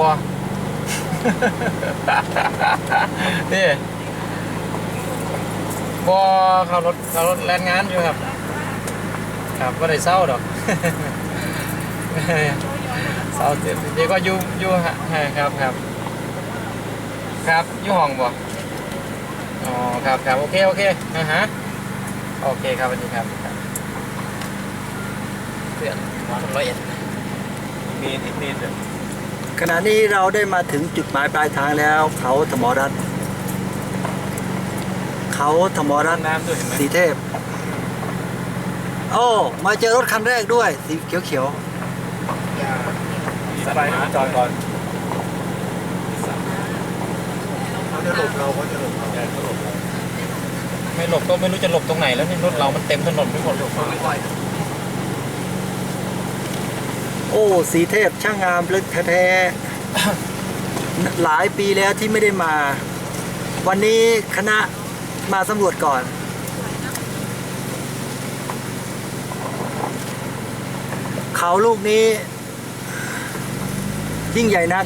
บ่ นี่บ่ขับรถขับรถแลนงานอยู่ครับ ครับก็ได้เศร้าดอกเศร้าเจ็บเดี๋ยวก็อยู่อยู่ฮะครับครับ ครับอยู่ห้องบ่อ๋อครับครับโอเคโอเคอ่าฮะโอเคครับสวัสดีครับครับเพื่อนวันร้อยเอ็ดมีนิดนิดๆอะ ขณะนี้เราได้มาถึงจุดหมายปลายทางแล้ว เขาธมรัตน์เขาธมรัตน์น้ำด้วยเห็นไหมสีเทพ โอ้มาเจอรถคันแรกด้วย สีเขียวมีไฟจอดก่อนเขาจะหลบเราเขาจะหลบเราแกก็หลบเราไม่หลบก็ไม่รู้จะหลบตรงไหนแล้วนี่รถเรามันเต็มถนนไปหมดๆ โอ้สีเทพช่างงามลึกแท้ๆหลายปีแล้วที่ไม่ได้มา วันนี้คณะมาสำรวจก่อน เขาลูกนี้ ยิ่งใหญ่นัก